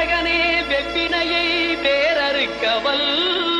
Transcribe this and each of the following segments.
விநாயகனே வெப்பினையை வேறறுக்க வல்ல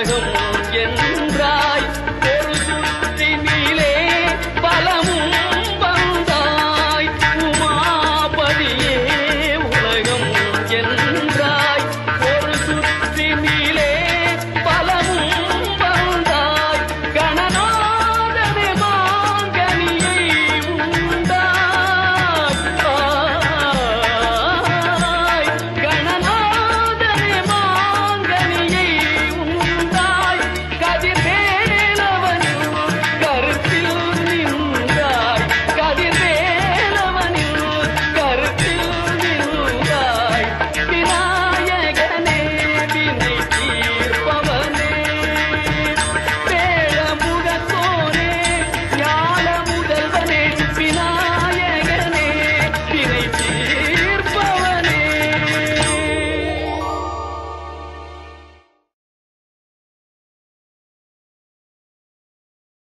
I 哥